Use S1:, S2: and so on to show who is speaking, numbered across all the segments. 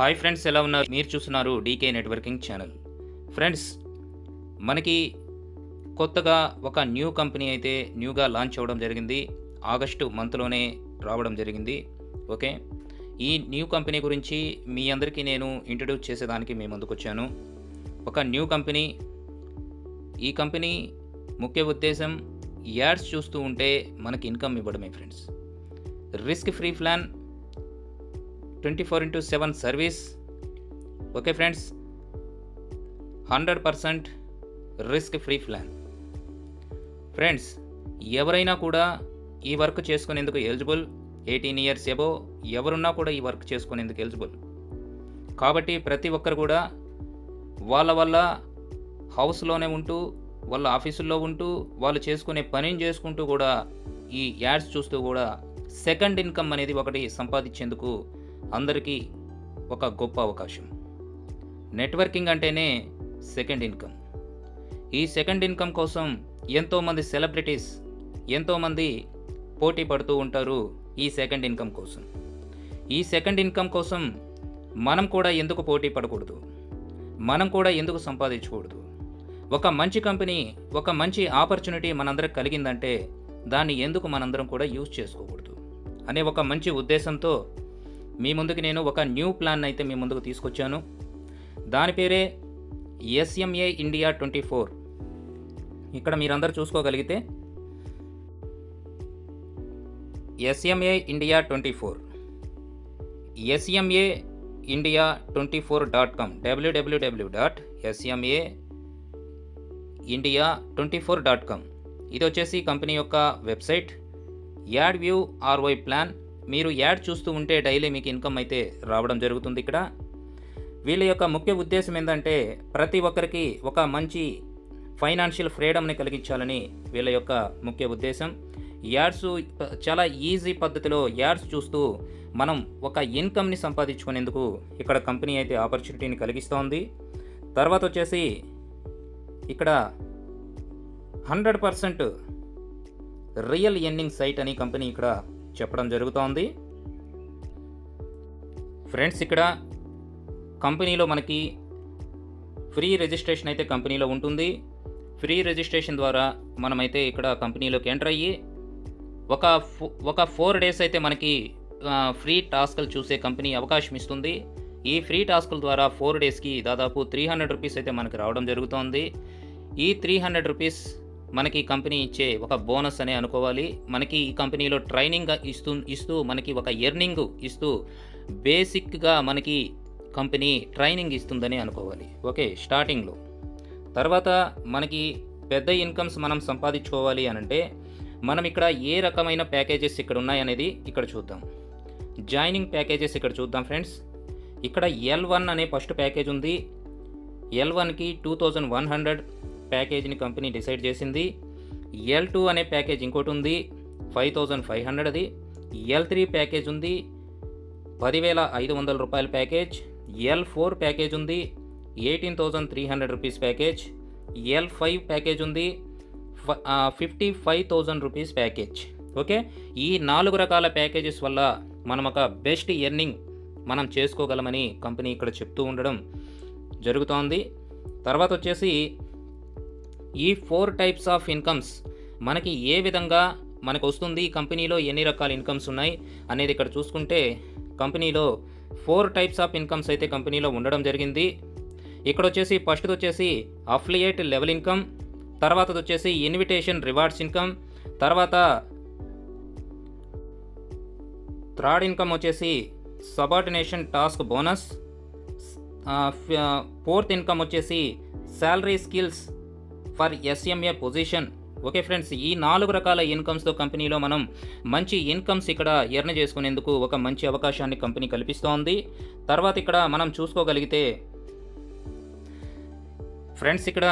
S1: Hi friends ఎలా ఉన్నారు? మీరు చూస్తున్నారు డీకే నెట్వర్కింగ్ ఛానల్. ఫ్రెండ్స్ మనకి కొత్తగా ఒక న్యూ కంపెనీ అయితే న్యూగా లాంచ్ అవ్వడం జరిగింది. ఆగస్టు మంత్లోనే రావడం జరిగింది. ఓకే? ఈ న్యూ కంపెనీ గురించి మీ అందరికీ నేను ఇంట్రడ్యూస్ చేసేదానికి మీ ముందుకు వచ్చాను. ఒక న్యూ కంపెనీ. ఈ కంపెనీ ముఖ్య ఉద్దేశం యాడ్స్ చూస్తూ ఉంటే మనకి ఇన్కమ్ ఇవ్వడమే friends. Risk free plan twenty four into seven service. Okay friends hundred percent risk free plan. Friends ఎవరైనా కూడా ఈ వర్క్ చేసుకునేందుకు ఎలిజిబుల్ ఎయిటీన్ ఇయర్స్ ఎబో ఎవరున్నా కూడా ఈ వర్క్ చేసుకునేందుకు ఎలిజిబుల్. కాబట్టి ప్రతి ఒక్కరు కూడా వాళ్ళ వల్ల హౌస్లోనే ఉంటూ వాళ్ళ ఆఫీసుల్లో ఉంటూ వాళ్ళు చేసుకునే పనిని చేసుకుంటూ కూడా ఈ యాడ్స్ చూస్తూ కూడా సెకండ్ ఇన్కమ్ అనేది ఒకటి సంపాదించేందుకు అందరికీ ఒక గొప్ప అవకాశం. నెట్వర్కింగ్ అంటేనే సెకండ్ ఇన్కమ్. ఈ సెకండ్ ఇన్కమ్ కోసం ఎంతోమంది సెలబ్రిటీస్ ఎంతోమంది పోటీ పడుతూ ఉంటారు ఈ సెకండ్ ఇన్కమ్ కోసం. ఈ సెకండ్ ఇన్కమ్ కోసం మనం కూడా ఎందుకు పోటీ పడకూడదు? మనం కూడా ఎందుకు సంపాదించకూడదు? ఒక మంచి కంపెనీ ఒక మంచి ఆపర్చునిటీ మనందరికి కలిగిందంటే దాన్ని ఎందుకు మనందరం కూడా యూజ్ చేసుకోకూడదు? అనే ఒక మంచి ఉద్దేశంతో మీ ముందుకు నేను ఒక న్యూ ప్లాన్ అయితే మీ ముందుకు తీసుకొచ్చాను. దాని పేరే ఎస్ఎంఏ ఇండియా ట్వంటీ ఫోర్ ఇక్కడ మీరందరూ చూసుకోగలిగితే SMA India twenty four SMA India twenty four dot com WWW dot SMA India twenty four dot com ఇది వచ్చేసి కంపెనీ యొక్క website. Ad view RY plan. మీరు యాడ్ చూస్తూ ఉంటే డైలీ మీకు ఇన్కమ్ అయితే రావడం జరుగుతుంది ఇక్కడ. వీళ్ళ యొక్క ముఖ్య ఉద్దేశం ఏంటంటే ప్రతి ఒక్కరికి ఒక మంచి ఫైనాన్షియల్ ఫ్రీడమ్ని కలిగించాలని వీళ్ళ యొక్క ముఖ్య ఉద్దేశం. యాడ్స్ చాలా ఈజీ పద్ధతిలో యాడ్స్ చూస్తూ మనం ఒక ఇన్కమ్ని సంపాదించుకునేందుకు ఇక్కడ కంపెనీ అయితే ఆపర్చునిటీని కలిగిస్తోంది. తర్వాత వచ్చేసి ఇక్కడ hundred percent real earning site అని కంపెనీ ఇక్కడ చెప్పడం జరుగుతోంది. ఫ్రెండ్స్ ఇక్కడ కంపెనీలో మనకి ఫ్రీ రిజిస్ట్రేషన్ అయితే కంపెనీలో ఉంటుంది. ఫ్రీ రిజిస్ట్రేషన్ ద్వారా మనమైతే ఇక్కడ కంపెనీలోకి ఎంటర్ అయ్యి ఒక ఒక ఫోర్ డేస్ అయితే మనకి ఫ్రీ టాస్క్లు చూసే కంపెనీ అవకాశం ఇస్తుంది. ఈ ఫ్రీ టాస్కుల ద్వారా ఫోర్ డేస్కి దాదాపు త్రీ హండ్రెడ్ రూపీస్ అయితే మనకి రావడం జరుగుతోంది. ఈ త్రీ హండ్రెడ్ రూపీస్ మనకి కంపెనీ ఇచ్చే ఒక బోనస్ అనే అనుకోవాలి. మనకి ఈ కంపెనీలో ట్రైనింగ్ ఇస్తూ ఇస్తూ మనకి ఒక ఎర్నింగ్ ఇస్తూ బేసిక్గా మనకి కంపెనీ ట్రైనింగ్ ఇస్తుందని అనుకోవాలి. ఓకే స్టార్టింగ్లో తర్వాత మనకి పెద్ద ఇన్కమ్స్ మనం సంపాదించుకోవాలి అని అంటే మనం ఇక్కడ ఏ రకమైన ప్యాకేజెస్ ఇక్కడ ఉన్నాయనేది ఇక్కడ చూద్దాం. జాయినింగ్ ప్యాకేజెస్ ఇక్కడ చూద్దాం ఫ్రెండ్స్ ఇక్కడ ఎల్ వన్ అనే ఫస్ట్ ప్యాకేజ్ ఉంది. ఎల్ వన్కి టూ థౌజండ్ వన్ హండ్రెడ్ ప్యాకేజ్ని కంపెనీ డిసైడ్ చేసింది. ఎల్ టూ అనే ప్యాకేజ్ ఇంకోటి ఉంది ఫైవ్ థౌజండ్ ఫైవ్ హండ్రెడ్ అది. ఎల్ త్రీ ప్యాకేజ్ ఉంది పదివేల ఐదు వందల రూపాయల ప్యాకేజ్. ఎల్ ఫోర్ ప్యాకేజ్ ఉంది eighteen thousand three hundred rupees package. L five package ఉంది fifty five thousand rupees package. Okay? ఈ నాలుగు రకాల ప్యాకేజెస్ వల్ల మనం ఒక బెస్ట్ ఎర్నింగ్ మనం చేసుకోగలమని కంపెనీ ఇక్కడ చెప్తూ ఉండడం జరుగుతోంది. తర్వాత వచ్చేసి ఈ ఫోర్ టైప్స్ ఆఫ్ ఇన్కమ్స్ మనకి ఏ విధంగా మనకు వస్తుంది? ఈ కంపెనీలో ఎన్ని రకాల ఇన్కమ్స్ ఉన్నాయి? అనేది ఇక్కడ చూసుకుంటే కంపెనీలో ఫోర్ టైప్స్ ఆఫ్ ఇన్కమ్స్ అయితే కంపెనీలో ఉండడం జరిగింది. ఇక్కడ వచ్చేసి ఫస్ట్ వచ్చేసి అఫ్లియేట్ లెవెల్ ఇన్కమ్ తర్వాత వచ్చేసి ఇన్విటేషన్ రివార్డ్స్ ఇన్కమ్ తర్వాత థర్డ్ ఇన్కమ్ వచ్చేసి subordination task bonus fourth income వచ్చేసి salary skills for SMA position okay friends ఈ నాలుగు రకాల ఇన్కమ్స్తో కంపెనీలో మనం మంచి ఇన్కమ్స్ ఇక్కడ ఎర్న్ చేసుకునేందుకు ఒక మంచి అవకాశాన్ని కంపెనీ కల్పిస్తోంది. తర్వాత ఇక్కడ మనం చూసుకోగలిగితే ఫ్రెండ్స్ ఇక్కడ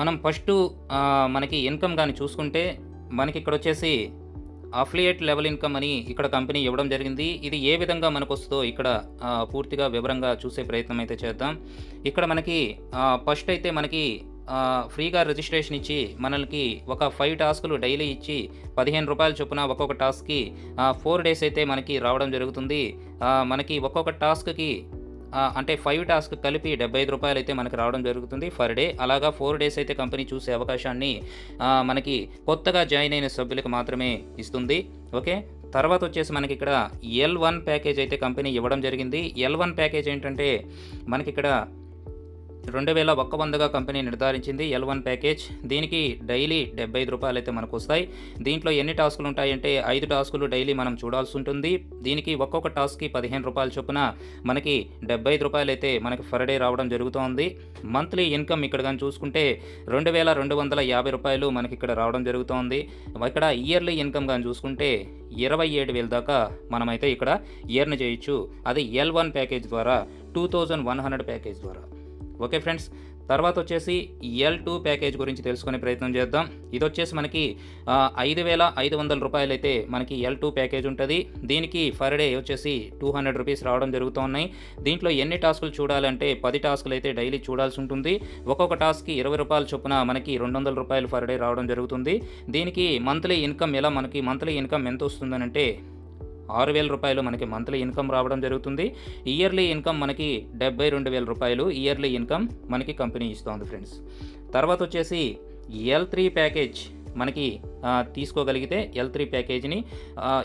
S1: మనం ఫస్ట్ మనకి ఇన్కమ్ కానీ చూసుకుంటే మనకి ఇక్కడ వచ్చేసి అఫిలియేట్ లెవెల్ ఇన్కమ్ అని ఇక్కడ కంపెనీ ఇవ్వడం జరిగింది. ఇది ఏ విధంగా మనకు వస్తుందో ఇక్కడ పూర్తిగా వివరంగా చూసే ప్రయత్నం అయితే చేద్దాం. ఇక్కడ మనకి ఫస్ట్ అయితే మనకి ఫ్రీగా రిజిస్ట్రేషన్ ఇచ్చి మనల్కి ఒక ఫైవ్ టాస్కులు డైలీ ఇచ్చి పదిహేను రూపాయలు చొప్పున ఒక్కొక్క టాస్క్కి ఫోర్ డేస్ అయితే మనకి రావడం జరుగుతుంది. మనకి ఒక్కొక్క టాస్క్కి అంటే ఫైవ్ టాస్క్ కలిపి డెబ్బై ఐదు రూపాయలు అయితే మనకి రావడం జరుగుతుంది ఫర్ డే. అలాగా ఫోర్ డేస్ అయితే కంపెనీ చూసే అవకాశాన్ని మనకి కొత్తగా జాయిన్ అయిన సభ్యులకు మాత్రమే ఇస్తుంది. ఓకే? తర్వాత వచ్చేసి మనకి ఇక్కడ ఎల్ వన్ ప్యాకేజ్ అయితే కంపెనీ ఇవ్వడం జరిగింది. ఎల్ వన్ ప్యాకేజ్ ఏంటంటే మనకి ఇక్కడ రెండు వేల ఒక్క వందగా కంపెనీ నిర్ధారించింది ఎల్ వన్ ప్యాకేజ్. దీనికి డైలీ డెబ్బై ఐదు రూపాయలు అయితే మనకు వస్తాయి. దీంట్లో ఎన్ని టాస్కులు ఉంటాయంటే ఐదు టాస్కులు డైలీ మనం చూడాల్సి ఉంటుంది. దీనికి ఒక్కొక్క టాస్క్కి పదిహేను రూపాయల చొప్పున మనకి డెబ్బై ఐదు రూపాయలు అయితే మనకి ఫర్ డే రావడం జరుగుతోంది. మంత్లీ ఇన్కమ్ ఇక్కడ కానీ చూసుకుంటే రెండు వేల రెండు వందల యాభై రూపాయలు మనకి ఇక్కడ రావడం జరుగుతోంది. ఇక్కడ ఇయర్లీ ఇన్కమ్ కానీ చూసుకుంటే ఇరవై ఏడు వేల దాకా మనమైతే ఇక్కడ ఇయర్ని చేయొచ్చు. అది ఎల్ వన్ ప్యాకేజ్ ద్వారా two thousand one hundred package ద్వారా. ఓకే ఫ్రెండ్స్ తర్వాత వచ్చేసి ఎల్ టూ ప్యాకేజ్ గురించి తెలుసుకునే ప్రయత్నం చేద్దాం. ఇది వచ్చేసి మనకి ఐదు వేల ఐదు వందల రూపాయలు అయితే మనకి ఎల్ టూ ప్యాకేజ్ ఉంటుంది. దీనికి పర్ డే వచ్చేసి టూ హండ్రెడ్ రూపీస్ రావడం జరుగుతున్నాయి. దీంట్లో ఎన్ని టాస్కులు చూడాలంటే పది టాస్కులు అయితే డైలీ చూడాల్సి ఉంటుంది. ఒక్కొక్క టాస్క్కి ఇరవై రూపాయల చొప్పున మనకి రెండు వందల రూపాయలు పర్ డే రావడం జరుగుతుంది. దీనికి మంత్లీ ఇన్కమ్ ఎలా మనకి మంత్లీ ఇన్కమ్ ఎంత వస్తుందనంటే ఆరు వేల రూపాయలు మనకి మంత్లీ ఇన్కమ్ రావడం జరుగుతుంది. ఇయర్లీ ఇన్కమ్ మనకి డెబ్బై రెండు వేల రూపాయలు ఇయర్లీ ఇన్కమ్ మనకి కంపెనీ ఇస్తోంది ఫ్రెండ్స్ తర్వాత వచ్చేసి ఎల్ త్రీ ప్యాకేజ్ మనకి తీసుకోగలిగితే ఎల్ త్రీ ప్యాకేజీని.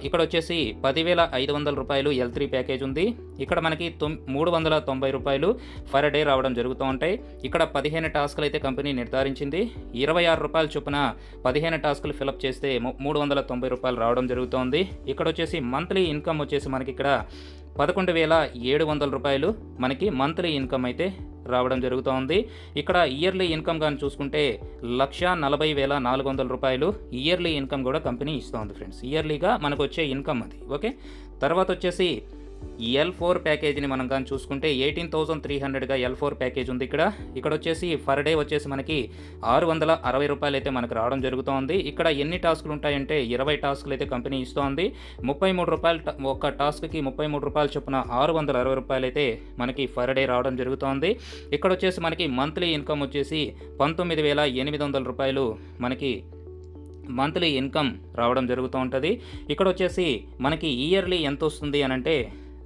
S1: ఇక్కడ వచ్చేసి పదివేల ఐదు వందల రూపాయలు ఎల్ త్రీ ప్యాకేజ్ ఉంది. ఇక్కడ మనకి తొమ్ మూడు వందల తొంభై రూపాయలు పర్ డే రావడం జరుగుతూ ఉంటాయి. ఇక్కడ పదిహేను టాస్కులు అయితే కంపెనీ నిర్ధారించింది. ఇరవై ఆరు రూపాయల చొప్పున పదిహేను టాస్కులు ఫిలప్ చేస్తే మూడు వందల తొంభై రూపాయలు రావడం జరుగుతోంది ఇక్కడ వచ్చేసి మంత్లీ ఇన్కమ్ వచ్చేసి మనకి ఇక్కడ పదకొండు వేల ఏడు వందల రూపాయలు మనకి మంత్లీ ఇన్కమ్ అయితే రావడం జరుగుతోంది. ఇక్కడ ఇయర్లీ ఇన్కమ్ కానీ చూసుకుంటే లక్ష నలభై వేల నాలుగు వందల రూపాయలు ఇయర్లీ ఇన్కమ్ కూడా కంపెనీ ఇస్తోంది ఫ్రెండ్స్. ఇయర్లీగా మనకు వచ్చే ఇన్కమ్ అది. ఓకే? తర్వాత వచ్చేసి ఈ ఎల్ ఫోర్ ప్యాకేజీని మనం కానీ చూసుకుంటే ఎయిటీన్ థౌసండ్ త్రీ హండ్రెడ్గా ఎల్ ఫోర్ ప్యాకేజ్ ఉంది ఇక్కడ. ఇక్కడ వచ్చేసి పర్ డే వచ్చేసి మనకి ఆరు వందల అరవై రూపాయలు అయితే మనకు రావడం జరుగుతోంది. ఇక్కడ ఎన్ని టాస్కులు ఉంటాయంటే ఇరవై టాస్కులు అయితే కంపెనీ ఇస్తోంది. ముప్పై మూడు రూపాయలు ఒక టాస్క్కి ముప్పై మూడు రూపాయలు చొప్పున ఆరు వందల అరవై రూపాయలు అయితే మనకి ఫర్ డే రావడం జరుగుతోంది. ఇక్కడ వచ్చేసి మనకి మంత్లీ ఇన్కమ్ వచ్చేసి పంతొమ్మిది వేల ఎనిమిది వందల రూపాయలు మనకి మంత్లీ ఇన్కమ్ రావడం జరుగుతూ ఉంటుంది. ఇక్కడ వచ్చేసి మనకి ఇయర్లీ ఎంత వస్తుంది అని అంటే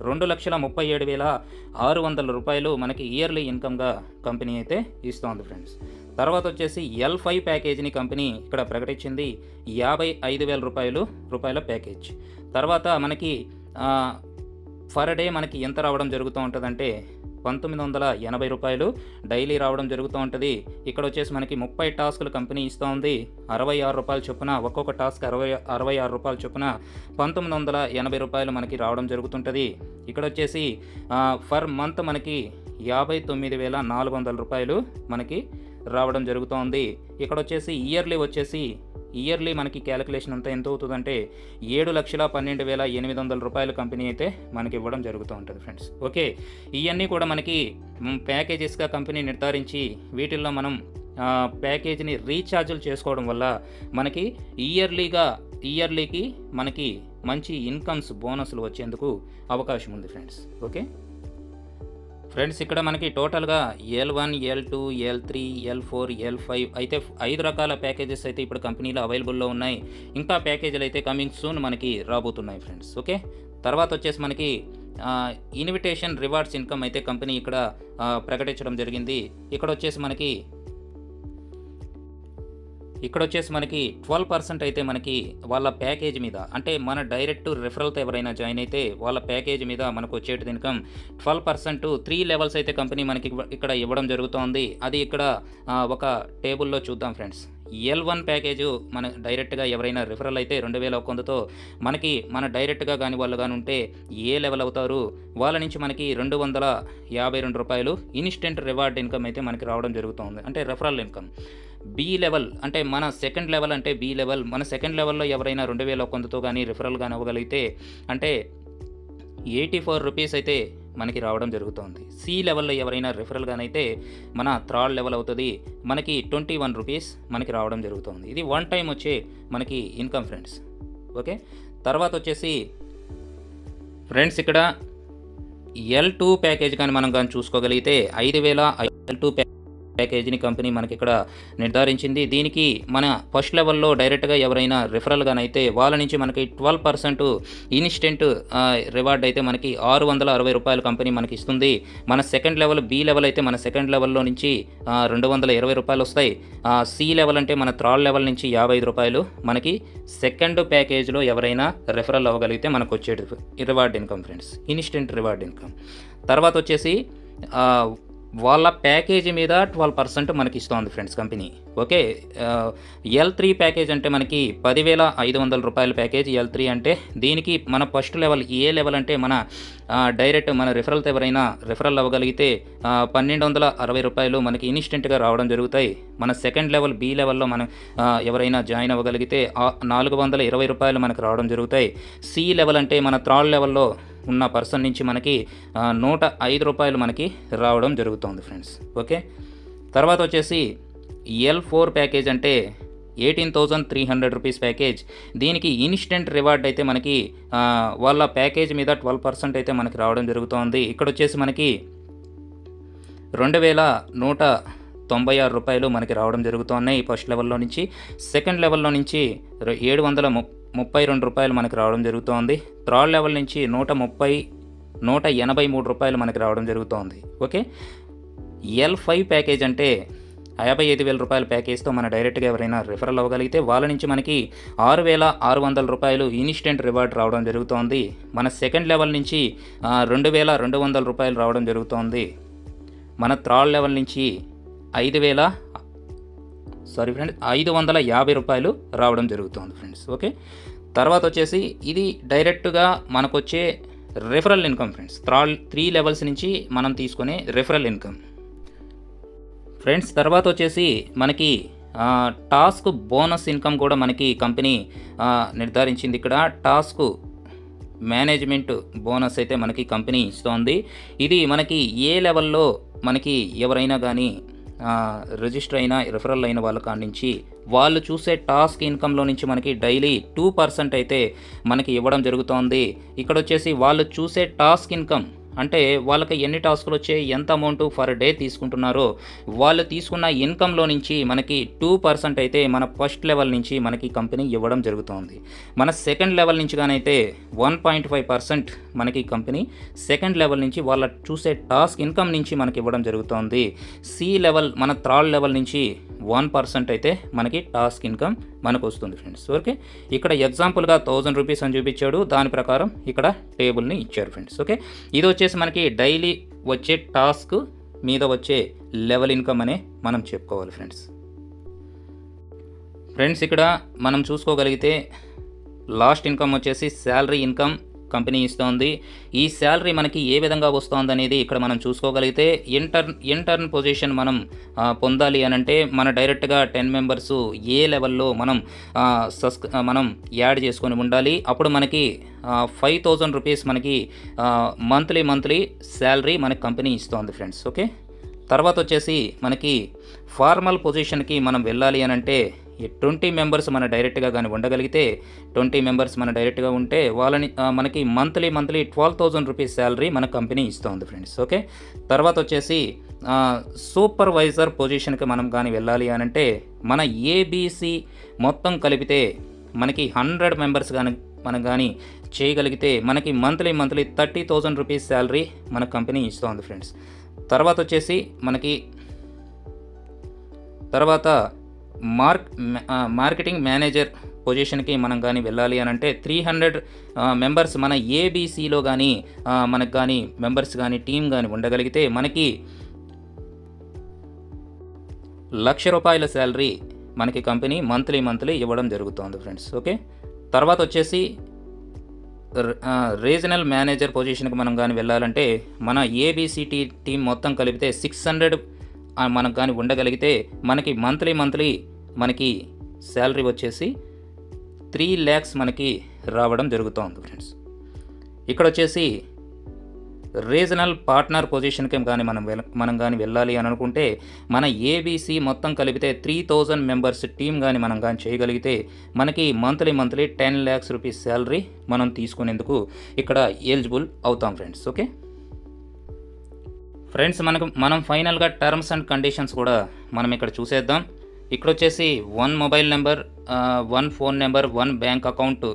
S1: రెండు లక్షల ముప్పై ఏడు వేల ఆరు వందల రూపాయలు మనకి ఇయర్లీ ఇన్కమ్గా కంపెనీ అయితే ఇస్తోంది ఫ్రెండ్స్. తర్వాత వచ్చేసి ఎల్ ఫైవ్ ప్యాకేజీని కంపెనీ ఇక్కడ ప్రకటించింది యాభై ఐదు వేల రూపాయలు రూపాయల ప్యాకేజ్. తర్వాత మనకి ఫర్ డే మనకి ఎంత రావడం జరుగుతూ ఉంటుందంటే పంతొమ్మిది వందల ఎనభై రూపాయలు డైలీ రావడం జరుగుతూ ఉంటుంది. ఇక్కడ వచ్చేసి మనకి ముప్పై టాస్కులు కంపెనీ ఇస్తూ ఉంది అరవై ఆరు రూపాయల చొప్పున ఒక్కొక్క టాస్క్ అరవై అరవై ఆరు రూపాయల చొప్పున పంతొమ్మిది వందల ఎనభై రూపాయలు మనకి రావడం జరుగుతుంటుంది. ఇక్కడ వచ్చేసి ఫర్ మంత్ మనకి యాభై తొమ్మిది వేల నాలుగు వందల రూపాయలు మనకి రావడం జరుగుతోంది. ఇక్కడ వచ్చేసి ఇయర్లీ వచ్చేసి ఇయర్లీ మనకి క్యాలిక్యులేషన్ అంతా ఎంత అవుతుందంటే ఏడు లక్షల పన్నెండు వేల ఎనిమిది వందల రూపాయల కంపెనీ అయితే మనకి ఇవ్వడం జరుగుతూ ఉంటుంది ఫ్రెండ్స్. ఓకే ఇవన్నీ కూడా మనకి ప్యాకేజెస్గా కంపెనీ నిర్ధారించి వీటిల్లో మనం ప్యాకేజీని రీఛార్జులు చేసుకోవడం వల్ల మనకి ఇయర్లీగా ఇయర్లీకి మనకి మంచి ఇన్కమ్స్ బోనస్లు వచ్చేందుకు అవకాశం ఉంది ఫ్రెండ్స్. ఓకే? ఫ్రెండ్స్ ఇక్కడ మనకి టోటల్గా L one L two L three L four L five అయితే ఐదు రకాల ప్యాకేజెస్ అయితే ఇప్పుడు కంపెనీలో అవైలబుల్లో ఉన్నాయి. ఇంకా ప్యాకేజీలు అయితే కమింగ్ సూన్ మనకి రాబోతున్నాయి ఫ్రెండ్స్ ఓకే? తర్వాత వచ్చేసి మనకి ఇన్విటేషన్ రివార్డ్స్ ఇన్కమ్ అయితే కంపెనీ ఇక్కడ ప్రకటించడం జరిగింది. ఇక్కడ వచ్చేసి మనకి ఇక్కడ వచ్చేసి మనకి ట్వెల్వ్ పర్సెంట్ అయితే మనకి వాళ్ళ ప్యాకేజ్ మీద అంటే మన డైరెక్ట్ రెఫరల్తో ఎవరైనా జాయిన్ అయితే వాళ్ళ ప్యాకేజ్ మీద మనకు వచ్చేటి income twelve percent three levels అయితే కంపెనీ మనకి ఇక్కడ ఇవ్వడం జరుగుతోంది. అది ఇక్కడ ఒక టేబుల్లో చూద్దాం ఫ్రెండ్స్. ఎల్ వన్ ప్యాకేజ్ మన డైరెక్ట్గా ఎవరైనా రిఫరల్ అయితే రెండు వేల ఒక వందతో మనకి మన డైరెక్ట్గా కాని వాళ్ళు కానీ ఉంటే ఏ లెవెల్ అవుతారు? వాళ్ళ నుంచి మనకి రెండు వందల యాభై రెండు రూపాయలు ఇన్స్టెంట్ రివార్డ్ ఇన్కమ్ అయితే మనకి రావడం జరుగుతుంది. అంటే రెఫరల్ ఇన్కమ్ బి లెవెల్ అంటే మన సెకండ్ లెవెల్ అంటే బి లెవెల్ మన సెకండ్ లెవెల్లో ఎవరైనా రెండు వేల ఒక వందతో కానీ రిఫరల్ కానీ అవ్వగలిగితే అంటే ఎయిటీ ఫోర్ రూపీస్ అయితే మనకి రావడం జరుగుతుంది. సి లెవెల్లో ఎవరైనా రిఫరల్ అయితే మన థర్డ్ లెవెల్ అవుతుంది. మనకి ట్వంటీ వన్ రూపీస్ మనకి రావడం జరుగుతుంది. ఇది వన్ టైం వచ్చే మనకి ఇన్కమ్ ఫ్రెండ్స్ ఓకే తర్వాత వచ్చేసి ఫ్రెండ్స్ ఇక్కడ ఎల్ టూ ప్యాకేజ్ కానీ మనం కానీ చూసుకోగలిగితే ఐదు వేల ఎల్ టూ ప్యాకేజీని కంపెనీ మనకి ఇక్కడ నిర్ధారించింది. దీనికి మన ఫస్ట్ లెవెల్లో డైరెక్ట్గా ఎవరైనా రిఫరల్ గానైతే వాళ్ళ నుంచి మనకి ట్వెల్వ్ పర్సెంట్ ఇన్స్టెంట్ రివార్డ్ అయితే మనకి ఆరు వందల అరవై రూపాయల కంపెనీ మనకి ఇస్తుంది మన సెకండ్ లెవెల్ బి లెవెల్ అయితే మన సెకండ్ లెవెల్లో నుంచి రెండు వందల ఇరవై రూపాయలు వస్తాయి. సి లెవెల్ అంటే మన థర్డ్ లెవెల్ నుంచి యాభై ఐదు రూపాయలు మనకి సెకండ్ ప్యాకేజ్లో ఎవరైనా రెఫరల్ అవ్వగలిగితే మనకు వచ్చేది reward income friends instant reward income. తర్వాత వచ్చేసి వాళ్ళ ప్యాకేజీ మీద ట్వెల్వ్ పర్సెంట్ మనకి ఇస్తోంది friends company. Okay? L three package అంటే మనకి పదివేల ఐదు వందల రూపాయల ప్యాకేజ్ ఎల్ త్రీ అంటే దీనికి మన ఫస్ట్ లెవెల్ ఏ లెవెల్ అంటే మన డైరెక్ట్ మన రిఫరల్తో ఎవరైనా రిఫరల్ అవ్వగలిగితే పన్నెండు వందల అరవై రూపాయలు మనకి ఇన్స్టెంట్గా రావడం జరుగుతాయి. మన సెకండ్ లెవెల్ బి లెవెల్లో మనం ఎవరైనా జాయిన్ అవ్వగలిగితే నాలుగు వందల ఇరవై రూపాయలు మనకు రావడం జరుగుతాయి. సి లెవెల్ అంటే మన థర్డ్ లెవెల్లో ఉన్న పర్సన్ నుంచి మనకి నూట ఐదు రూపాయలు మనకి రావడం జరుగుతుంది ఫ్రెండ్స్. ఓకే? తర్వాత వచ్చేసి ఎల్ ఫోర్ ప్యాకేజ్ అంటే eighteen thousand three hundred rupees package. దీనికి ఇన్స్టెంట్ రివార్డ్ అయితే మనకి వాళ్ళ ప్యాకేజ్ మీద ట్వెల్వ్ పర్సెంట్ అయితే మనకి రావడం జరుగుతోంది. ఇక్కడ వచ్చేసి మనకి రెండు వేల నూట తొంభై ఆరు రూపాయలు మనకి రావడం జరుగుతున్నాయి ఫస్ట్ లెవెల్లో నుంచి. సెకండ్ లెవెల్లో నుంచి ఏడు వందల ము ముప్పై రెండు రూపాయలు మనకి రావడం జరుగుతోంది. త్రాల్ లెవెల్ నుంచి నూట ముప్పై నూట ఎనభై మూడు రూపాయలు మనకి రావడం జరుగుతోంది. ఓకే? ఎల్ ఫైవ్ ప్యాకేజ్ అంటే యాభై ఐదు వేల రూపాయల ప్యాకేజ్తో మన డైరెక్ట్గా ఎవరైనా రిఫరల్ అవ్వగలిగితే వాళ్ళ నుంచి మనకి ఆరు వేల ఆరు వందల రూపాయలు ఇన్స్టెంట్ రివార్డ్ రావడం జరుగుతోంది. మన సెకండ్ లెవెల్ నుంచి రెండు వేల రెండు వందల రూపాయలు రావడం జరుగుతోంది. మన థర్డ్ లెవెల్ నుంచి ఐదు వేల సారీ ఫ్రెండ్స్ ఐదు వందల యాభై రూపాయలు రావడం జరుగుతుంది ఫ్రెండ్స్ ఓకే తర్వాత వచ్చేసి ఇది డైరెక్ట్గా మనకు వచ్చే రెఫరల్ ఇన్కమ్ ఫ్రెండ్స్ త్రాల్ త్రీ లెవెల్స్ నుంచి మనం తీసుకునే రెఫరల్ ఇన్కమ్ ఫ్రెండ్స్ తర్వాత వచ్చేసి మనకి టాస్క్ బోనస్ ఇన్కమ్ కూడా మనకి కంపెనీ నిర్ధారించింది ఇక్కడ. టాస్క్ మేనేజ్మెంట్ బోనస్ అయితే మనకి కంపెనీ ఇస్తోంది. ఇది మనకి ఏ లెవెల్లో మనకి ఎవరైనా కానీ రిజిస్టర్ అయిన రిఫరల్ అయిన వాళ్ళ కాడి నుంచి వాళ్ళు చూసే టాస్క్ ఇన్కంలో నుంచి మనకి డైలీ టూ పర్సెంట్ అయితే మనకి ఇవ్వడం జరుగుతోంది. ఇక్కడ వచ్చేసి వాళ్ళు చూసే టాస్క్ ఇన్కమ్ అంటే వాళ్ళకి ఎన్ని టాస్కులు వచ్చాయి ఎంత అమౌంట్ ఫర్ డే తీసుకుంటున్నారో వాళ్ళు తీసుకున్న ఇన్కంలో నుంచి మనకి టూ పర్సెంట్ అయితే మన ఫస్ట్ లెవెల్ నుంచి మనకి కంపెనీ ఇవ్వడం జరుగుతోంది. మన సెకండ్ లెవెల్ నుంచి కానైతే వన్ పాయింట్ ఫైవ్ పర్సెంట్ మనకి కంపెనీ సెకండ్ లెవెల్ నుంచి వాళ్ళ చూసే టాస్క్ ఇన్కమ్ నుంచి మనకి ఇవ్వడం జరుగుతోంది. సి లెవెల్ మన థర్డ్ లెవెల్ నుంచి వన్ పర్సెంట్ అయితే మనకి టాస్క్ ఇన్కమ్ మనకు వస్తుంది ఫ్రెండ్స్. ఓకే? ఇక్కడ ఎగ్జాంపుల్గా థౌజండ్ రూపీస్ అని చూపించాడు. దాని ప్రకారం ఇక్కడ టేబుల్ని ఇచ్చారు ఫ్రెండ్స్. ఓకే? ఇది వచ్చేసి మనకి డైలీ వచ్చే టాస్క్ మీద వచ్చే లెవెల్ ఇన్కమ్ అనే మనం చెప్పుకోవాలి ఫ్రెండ్స్. ఫ్రెండ్స్ ఇక్కడ మనం చూసుకోగలిగితే లాస్ట్ ఇన్కమ్ వచ్చేసి శాలరీ ఇన్కమ్ కంపెనీ ఇస్తోంది. ఈ శాలరీ మనకి ఏ విధంగా వస్తోందనేది ఇక్కడ మనం చూసుకోగలిగితే ఇంటర్న్ ఇంటర్న్ పొజిషన్ మనం పొందాలి అని అంటే మన డైరెక్ట్గా టెన్ మెంబర్స్ ఏ లెవెల్లో మనం సస్ మనం యాడ్ చేసుకొని ఉండాలి. అప్పుడు మనకి ఫైవ్ థౌజండ్ రూపీస్ మనకి మంత్లీ మంత్లీ శాలరీ మనకి కంపెనీ ఇస్తోంది ఫ్రెండ్స్. ఓకే? తర్వాత వచ్చేసి మనకి ఫార్మల్ పొజిషన్కి మనం వెళ్ళాలి అని అంటే ట్వంటీ మెంబర్స్ మన డైరెక్ట్గా కానీ ఉండగలిగితే ట్వంటీ మెంబర్స్ మన డైరెక్ట్గా ఉంటే వాళ్ళని మనకి monthly monthly twelve thousand rupees salary మన కంపెనీ ఇస్తుంది ఫ్రెండ్స్ ఓకే? తర్వాత వచ్చేసి సూపర్వైజర్ పొజిషన్కి మనం కానీ వెళ్ళాలి అని అంటే మన ఏబీసీ మొత్తం కలిపితే మనకి హండ్రెడ్ మెంబర్స్ కానీ మనం కానీ చేయగలిగితే మనకి monthly monthly thirty thousand rupees salary మన కంపెనీ ఇస్తుంది ఫ్రెండ్స్. తర్వాత వచ్చేసి మనకి తర్వాత మార్క్ మార్కెటింగ్ మేనేజర్ పొజిషన్కి మనం కానీ వెళ్ళాలి అని అంటే త్రీ హండ్రెడ్ మెంబర్స్ మన ఏబీసీలో కానీ మనకు కానీ మెంబర్స్ కానీ టీం కానీ ఉండగలిగితే మనకి లక్ష రూపాయల శాలరీ మనకి కంపెనీ మంత్లీ మంత్లీ ఇవ్వడం జరుగుతుంది ఫ్రెండ్స్. ఓకే? తర్వాత వచ్చేసి రీజనల్ మేనేజర్ పొజిషన్కి మనం కానీ వెళ్ళాలంటే మన ఏబిసిటీ టీం మొత్తం కలిపితే సిక్స్ హండ్రెడ్ మనకు కానీ ఉండగలిగితే మనకి మంత్లీ మంత్లీ మనకి శాలరీ వచ్చేసి త్రీ ల్యాక్స్ మనకి రావడం జరుగుతోంది ఫ్రెండ్స్ ఇక్కడ వచ్చేసి రీజనల్ పార్ట్నర్ పొజిషన్కి కానీ మనం వెళ మనం కానీ వెళ్ళాలి అని అనుకుంటే మన ఏబీసీ మొత్తం కలిపితే త్రీ థౌజండ్ మెంబర్స్ టీం కానీ మనం కానీ చేయగలిగితే మనకి monthly monthly ten lakhs rupees salary మనం తీసుకునేందుకు ఇక్కడ ఎలిజిబుల్ అవుతాం ఫ్రెండ్స్ ఓకే ఫ్రెండ్స్ మనకు మనం ఫైనల్గా టర్మ్స్ అండ్ కండిషన్స్ కూడా మనం ఇక్కడ చూసేద్దాం. ఇక్కడ వచ్చేసి one mobile number one phone number one bank account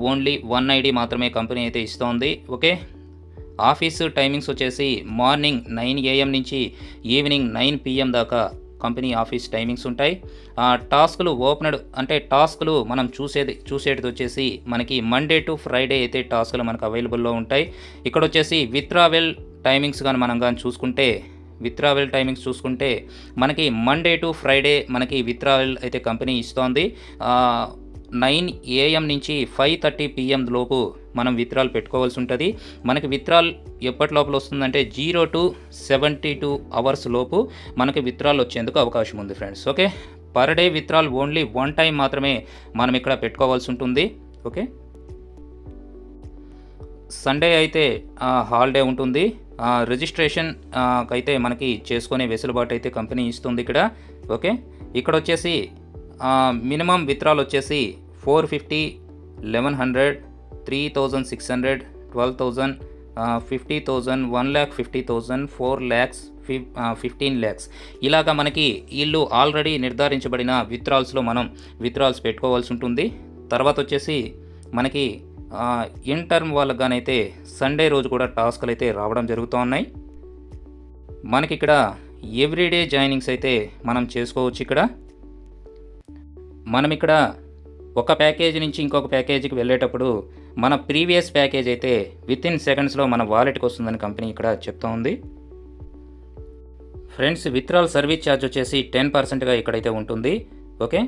S1: only one ID మాత్రమే కంపెనీ అయితే ఇస్తోంది. ఓకే ఆఫీసు టైమింగ్స్ వచ్చేసి మార్నింగ్ నైన్ ఏఎం నుంచి ఈవినింగ్ నైన్ పిఎం దాకా కంపెనీ ఆఫీస్ టైమింగ్స్ ఉంటాయి. ఆ, టాస్క్లు ఓపెనడ్ అంటే టాస్క్లు మనం చూసేది చూసేటిది వచ్చేసి మనకి మండే టు ఫ్రైడే అయితే టాస్క్లు మనకు అవైలబుల్లో ఉంటాయి. ఇక్కడ వచ్చేసి విత్రావెల్ టైమింగ్స్ కానీ మనం కానీ చూసుకుంటే విత్రావెల్ టైమింగ్స్ చూసుకుంటే మనకి మండే టు ఫ్రైడే మనకి విత్రావెల్ అయితే కంపెనీ ఇస్తోంది. నైన్ ఏఎం నుంచి ఫైవ్ థర్టీ పిఎం లోపు మనం విత్రాలు పెట్టుకోవాల్సి ఉంటుంది. మనకి విత్రాల్ ఎప్పటి లోపల వస్తుందంటే zero to seventy two hours లోపు మనకి విత్రాలు వచ్చేందుకు అవకాశం ఉంది friends. Okay? Per day withdrawal only one time మాత్రమే మనం ఇక్కడ పెట్టుకోవాల్సి ఉంటుంది. ఓకే? సండే అయితే హాలిడే ఉంటుంది. రిజిస్ట్రేషన్ అయితే మనకి చేసుకునే వెసులుబాటు అయితే కంపెనీ ఇస్తుంది ఇక్కడ. ఓకే ఇక్కడ వచ్చేసి మినిమం విత్రాల్ వచ్చేసి four fifty eleven hundred three thousand six hundred twelve thousand fifty thousand one lakh fifty thousand four lakhs ఫిఫ్ ఫిఫ్టీన్ ల్యాక్స్ ఇలాగా మనకి వీళ్ళు ఆల్రెడీ నిర్ధారించబడిన విత్రాల్స్లో మనం విత్రాల్స్ పెట్టుకోవాల్సి ఉంటుంది. తర్వాత వచ్చేసి మనకి ఇంటర్మ్ వాళ్ళకి కానైతే సండే రోజు కూడా టాస్క్లు అయితే రావడం జరుగుతూ ఉన్నాయి. మనకి ఇక్కడ ఎవ్రీడే జాయినింగ్స్ అయితే మనం చేసుకోవచ్చు ఇక్కడ. మనం ఇక్కడ ఒక ప్యాకేజ్ నుంచి ఇంకొక ప్యాకేజీకి వెళ్ళేటప్పుడు మన ప్రీవియస్ ప్యాకేజ్ అయితే విత్ ఇన్ సెకండ్స్లో మన వాలెట్కి వస్తుందని కంపెనీ ఇక్కడ చెప్తా ఉంది. ఫ్రెండ్స్ విత్డ్రాల్ సర్వీస్ ఛార్జ్ వచ్చేసి టెన్ పర్సెంట్గా ఇక్కడైతే ఉంటుంది. Okay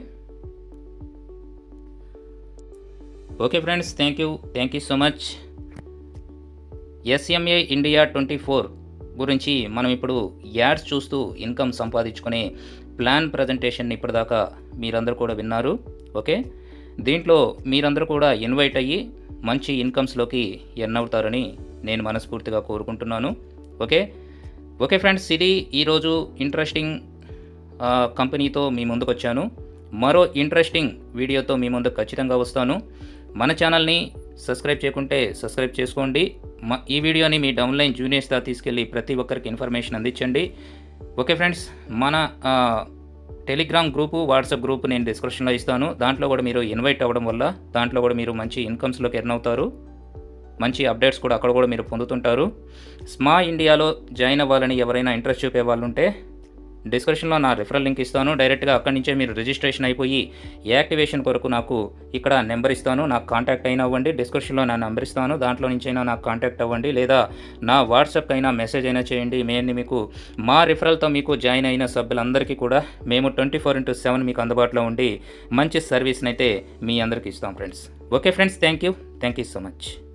S1: okay friends thank you thank you so much SMA India twenty four గురించి మనం ఇప్పుడు యాడ్స్ చూస్తూ ఇన్కమ్ సంపాదించుకునే ప్లాన్ ప్రజెంటేషన్ ఇప్పటిదాకా మీరందరూ కూడా విన్నారు. ఓకే దీంట్లో మీరందరూ కూడా ఇన్వైట్ అయ్యి మంచి ఇన్కమ్స్లోకి ఎన్ అవుతారని నేను మనస్ఫూర్తిగా కోరుకుంటున్నాను. ఓకే ఓకే ఫ్రెండ్స్ ఇది ఈరోజు ఇంట్రెస్టింగ్ కంపెనీతో మీ ముందుకు వచ్చాను మరో ఇంట్రెస్టింగ్ వీడియోతో మీ ముందు ఖచ్చితంగా వస్తాను. మన ఛానల్ని సబ్స్క్రైబ్ చేయకుంటే సబ్స్క్రైబ్ చేసుకోండి. ఈ వీడియోని మీ డౌన్లైన్ జూనియర్స్ దా తీసుకెళ్ళి ప్రతి ఒక్కరికి ఇన్ఫర్మేషన్ అందించండి. ఓకే ఫ్రెండ్స్ మన టెలిగ్రామ్ గ్రూపు వాట్సాప్ గ్రూప్ నేను డిస్క్రిప్షన్లో ఇస్తాను. దాంట్లో కూడా మీరు ఇన్వైట్ అవ్వడం వల్ల దాంట్లో కూడా మీరు మంచి ఇన్కమ్స్లోకి ఎర్న్ అవుతారు. మంచి అప్డేట్స్ కూడా అక్కడ కూడా మీరు పొందుతుంటారు. స్మా ఇండియాలో జాయిన్ అవ్వాలని ఎవరైనా ఇంట్రెస్ట్ చూపే వాళ్ళు ఉంటే డిస్క్రిప్షన్లో నా రిఫరల్ లింక్ ఇస్తాను. డైరెక్ట్గా అక్కడి నుంచే మీరు రిజిస్ట్రేషన్ అయిపోయి యాక్టివేషన్ కొరకు నాకు ఇక్కడ నెంబర్ ఇస్తాను. నాకు కాంటాక్ట్ అయినా అవ్వండి. డిస్క్రిప్షన్లో నా నెంబర్ ఇస్తాను. దాంట్లో నుంచి అయినా నాకు కాంటాక్ట్ అవ్వండి. లేదా నా వాట్సాప్ అయినా మెసేజ్ అయినా చేయండి. మేము మీకు మా రిఫరల్తో మీకు జాయిన్ అయిన సభ్యులందరికీ కూడా మేము ట్వంటీ ఫోర్ ఇంటూ సెవెన్ మీకు అందుబాటులో ఉండి మంచి సర్వీస్ని అయితే మీ అందరికీ ఇస్తాం friends okay friends thank you thank you so much